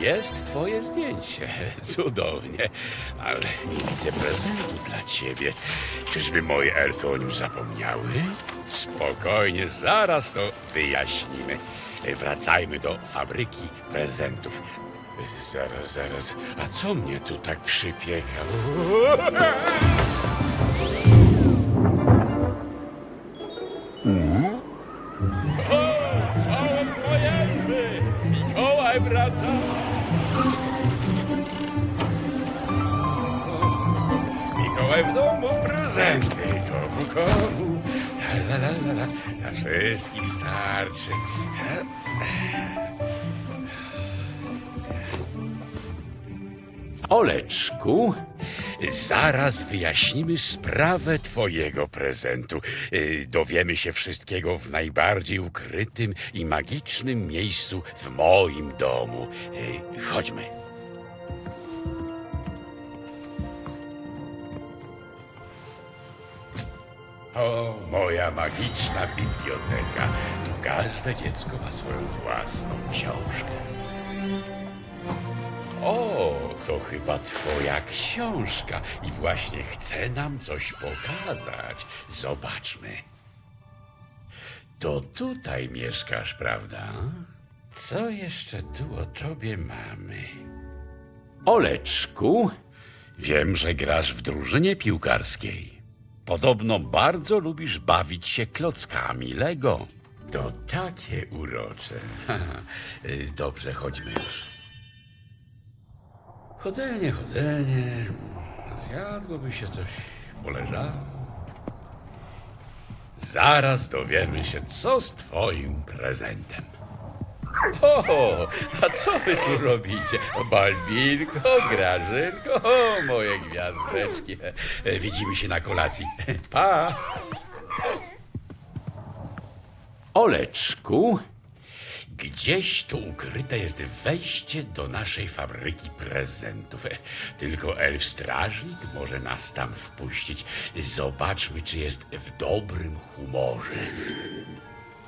jest twoje zdjęcie. Cudownie. Ale nie widzę prezentu dla ciebie. Czyżby moje elfy o nim zapomniały? Spokojnie, zaraz to wyjaśnimy. Wracajmy do fabryki prezentów. Zaraz, zaraz. A co mnie tu tak przypieka? Czołem twoje elfy! Mikołaj wraca! Prezenty. Komu, komu? La, la, la, la. Wszystkich starczy. Oleczku, zaraz wyjaśnimy sprawę twojego prezentu. Y, Dowiemy się wszystkiego w najbardziej ukrytym i magicznym miejscu w moim domu. Y, Chodźmy. O, moja magiczna biblioteka. Tu każde dziecko ma swoją własną książkę. O, to chyba twoja książka i właśnie chce nam coś pokazać. Zobaczmy. To tutaj mieszkasz, prawda? Co jeszcze tu o tobie mamy? Oleczku, wiem, że grasz w drużynie piłkarskiej. Podobno bardzo lubisz bawić się klockami Lego. To takie urocze. Y, Dobrze, chodźmy już. Chodzenie, chodzenie. Zjadłoby się coś, poleżało. Zaraz dowiemy się, co z twoim prezentem. O, a co wy tu robicie? Balbinko, Grażynko, o, moje gwiazdeczki. E, Widzimy się na kolacji. Pa! Oleczku, Gdzieś tu ukryte jest wejście do naszej fabryki prezentów. Tylko elf strażnik może nas tam wpuścić. Zobaczmy, czy jest w dobrym humorze.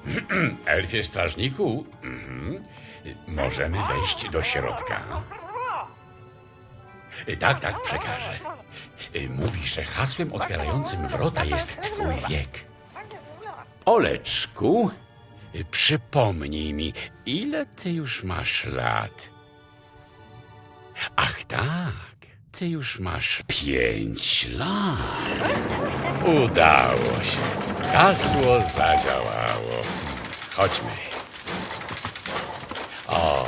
Elfie strażniku, mhm. możemy wejść do środka. Tak, tak, przekażę. Mówi, że hasłem otwierającym wrota jest twój wiek. Oleczku, przypomnij mi, ile ty już masz lat? Ach tak, ty już masz pięć lat. Udało się. Hasło zadziałało. Chodźmy. O.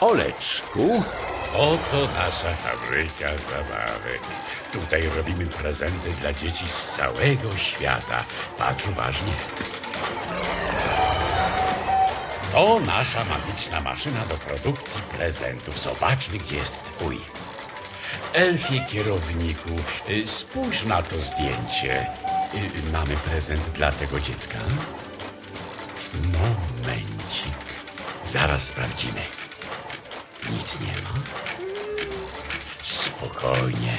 Oleczku, oto nasza fabryka zabawek. Tutaj robimy prezenty dla dzieci z całego świata. Patrz uważnie. To nasza magiczna maszyna do produkcji prezentów. Zobaczmy, gdzie jest twój. Elfie kierowniku, y, spójrz na to zdjęcie. Y, Mamy prezent dla tego dziecka? Momencik. Zaraz sprawdzimy. Nic nie ma. Spokojnie.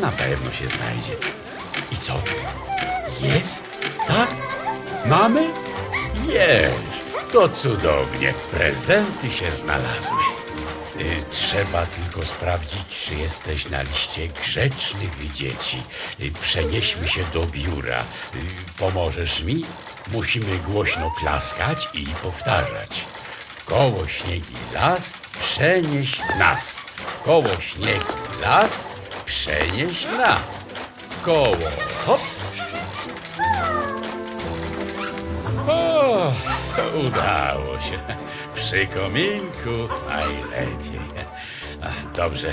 Na pewno się znajdzie. I co? Jest? Tak? Mamy? Jest. To cudownie. Prezenty się znalazły. Y, Trzeba tylko sprawdzić, czy jesteś na liście grzecznych dzieci. Y, Przenieśmy się do biura. Y, Pomożesz mi? Musimy głośno klaskać i powtarzać. W koło śniegi las, przenieś nas. Koło śniegu las, przenieś nas. W koło hop. O, udało się. Przy kominku najlepiej. Dobrze,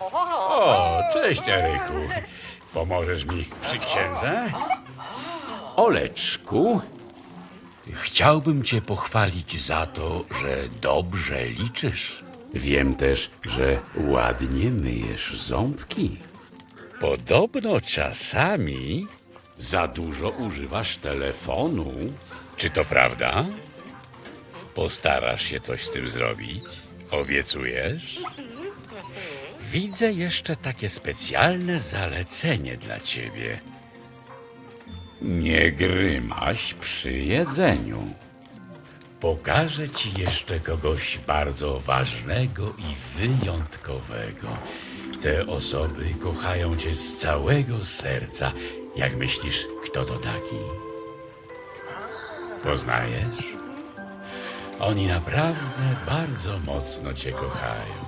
O, cześć Eryku. Pomożesz mi przy księdze? Oleczku, chciałbym cię pochwalić za to, że dobrze liczysz. Wiem też, że ładnie myjesz ząbki. Podobno czasami za dużo używasz telefonu. Czy to prawda? Postarasz się coś z tym zrobić? Obiecujesz? Widzę jeszcze takie specjalne zalecenie dla ciebie. Nie grymaś przy jedzeniu. Pokażę ci jeszcze kogoś bardzo ważnego i wyjątkowego. Te osoby kochają cię z całego serca. Jak myślisz, kto to taki? Poznajesz? Oni naprawdę bardzo mocno cię kochają.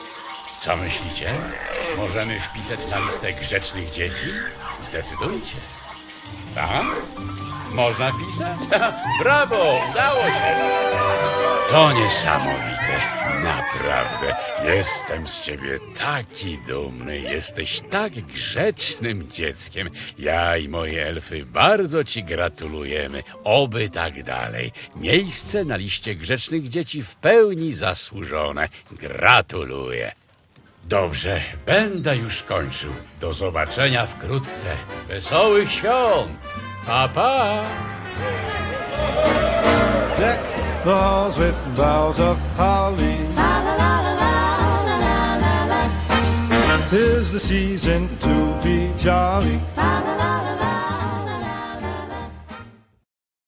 Co myślicie? Możemy wpisać na listę grzecznych dzieci? Zdecydujcie. Tak? Można wpisać? Brawo! Udało się! To niesamowite. Naprawdę. Jestem z ciebie taki dumny. Jesteś tak grzecznym dzieckiem. Ja i moje elfy bardzo ci gratulujemy. Oby tak dalej. Miejsce na liście grzecznych dzieci w pełni zasłużone. Gratuluję. Dobrze, będę już kończył. Do zobaczenia wkrótce. Wesołych świąt! Pa, pa! Deck with boughs of holly. Tis the season to be jolly.